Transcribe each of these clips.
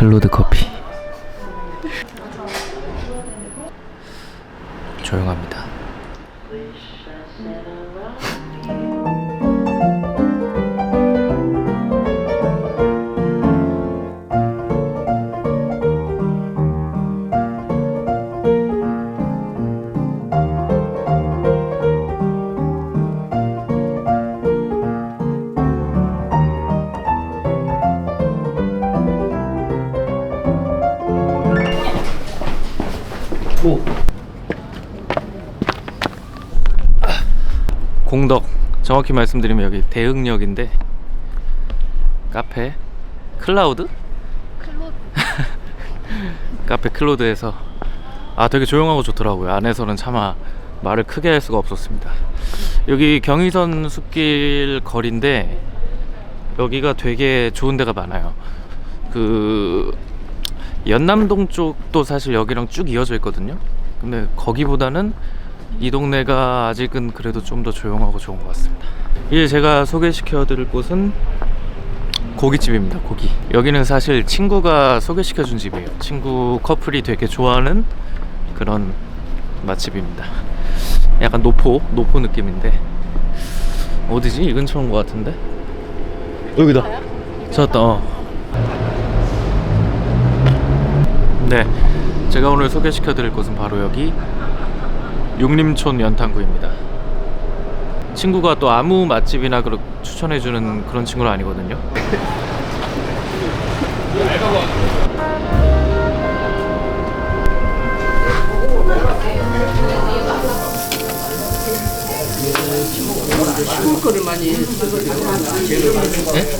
클로드 커피. 조용합니다 공덕. 정확히 말씀드리면 여기 대흥역인데 카페 클라우드? 클로 카페 클로드에서. 아 되게 조용하고 좋더라고요. 안에서는 차마 말을 크게 할 수가 없었습니다. 여기 경의선 숲길 거리인데 여기가 되게 좋은 데가 많아요. 그 연남동 쪽도 사실 여기랑 쭉 이어져 있거든요. 근데 거기보다는 이 동네가 아직은 그래도 좀 더 조용하고 좋은 것 같습니다. 이제 제가 소개시켜 드릴 곳은 고깃집입니다 고기. 여기는 사실 친구가 소개시켜 준 집이에요. 친구 커플이 되게 좋아하는 그런 맛집입니다. 약간 노포 노포 느낌인데. 어디지? 이 근처인 것 같은데? 여기다. 찾았다 어. 네. 제가 오늘 소개시켜 드릴 곳은 바로 여기 육림촌 연탄구입니다. 친구가 또 아무 맛집이나 그렇 추천해 주는 그런 친구는 아니거든요. 시골 거를 많이 네?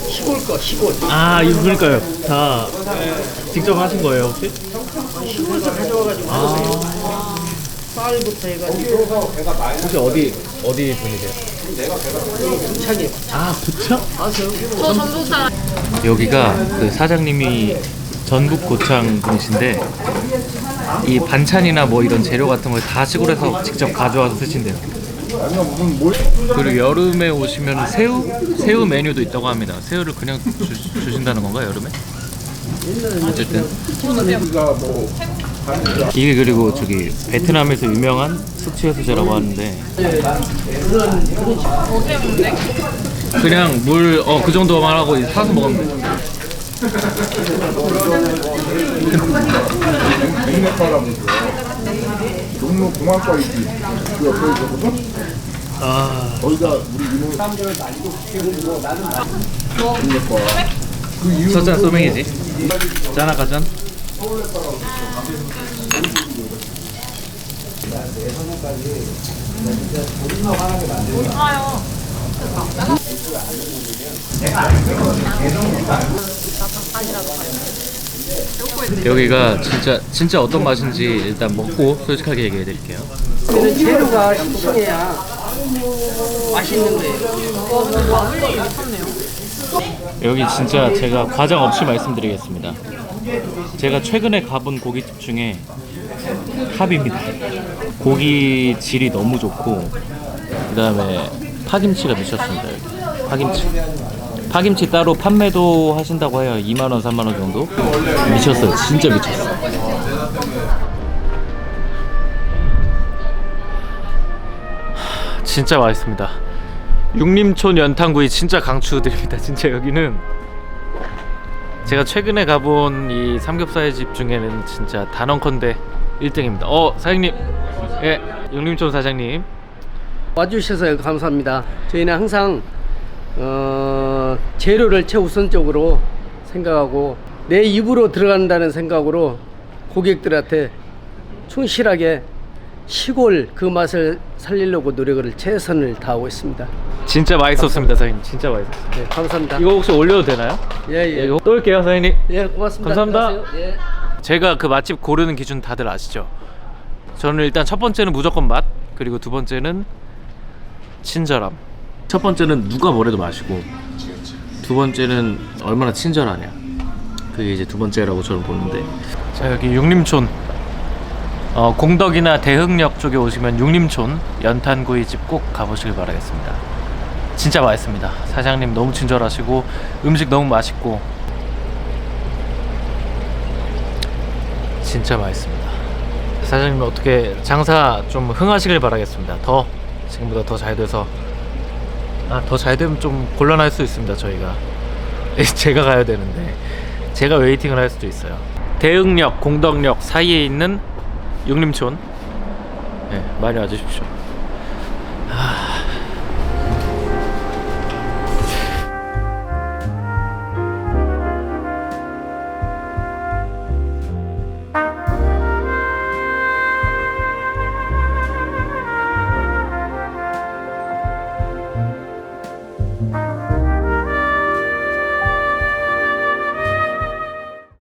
시골 거 시골. 아 이거 그러니까요. 다 직접 하신 거예요 혹시? 시골에서 가져와가지고 아 쌀부터 해가지고 혹시 어디 어디 분이세요? 부착이 아 부천? 아세요? 저 전북 사람 여기가 그 사장님이 전북 고창 분이신데 이 반찬이나 뭐 이런 재료 같은 걸 다 시골에서 직접 가져와서 쓰신대요. 그리고 여름에 오시면 새우 새우 메뉴도 있다고 합니다. 새우를 그냥 주, 주신다는 건가 여름에? 어쨌든 이게 그리고 저기 베트남에서 유명한 숙취해소제라고 하는데 그냥 물 어 그 정도만 하고 이제 사서 먹으면 돼. 종로 공항가 있지. 그 옆에 있거든. 아 거기가 우리 이모 사람들을 많이 나는 그 이유 첫잔 소맥이지. 짠 아까 짠. 여기가 진짜 진짜 어떤 맛인지 일단 먹고 솔직하게 얘기해 드릴게요. 재료가 신선해야 맛있는 거예요. 여기 진짜 제가 과장 없이 말씀드리겠습니다. 제가 최근에 가본 고깃집 중에 탑입니다. 고기 질이 너무 좋고 그다음에 파김치가 미쳤습니다. 여기. 파김치. 파김치 따로 판매도 하신다고 해요. 2만 원, 3만 원 정도. 미쳤어요. 진짜 미쳤어. 하, 진짜 맛있습니다. 육림촌 연탄구이 진짜 강추드립니다. 진짜 여기는 제가 최근에 가본 이 삼겹살 집 중에는 진짜 단언컨대 1등입니다. 어 사장님, 예 육림촌 사장님. 와주셔서 감사합니다. 저희는 항상 어, 재료를 최우선적으로 생각하고 내 입으로 들어간다는 생각으로 고객들한테 충실하게 시골 그 맛을 살리려고 노력을 최선을 다하고 있습니다. 진짜 맛있었습니다, 사장님. 진짜 맛있었어요. 네, 감사합니다. 이거 혹시 올려도 되나요? 예, 예, 예. 이거 또 올게요, 사장님. 예, 고맙습니다. 감사합니다. 들어가세요. 예. 제가 그 맛집 고르는 기준 다들 아시죠? 저는 일단 첫 번째는 무조건 맛, 그리고 두 번째는 친절함. 첫 번째는 누가 뭐래도 맛이고, 두 번째는 얼마나 친절하냐. 그게 이제 두 번째라고 저는 보는데. 자 여기 육림촌. 어, 공덕이나 대흥역 쪽에 오시면 육림촌 연탄구이 집 꼭 가보시길 바라겠습니다. 진짜 맛있습니다. 사장님 너무 친절하시고 음식 너무 맛있고 진짜 맛있습니다. 사장님 어떻게 장사 좀 흥하시길 바라겠습니다. 더 지금보다 더 잘 돼서 아, 더 잘 되면 좀 곤란할 수 있습니다. 저희가 제가 가야 되는데 제가 웨이팅을 할 수도 있어요. 대흥역, 공덕역 사이에 있는 육림촌 네, 많이 와주십시오.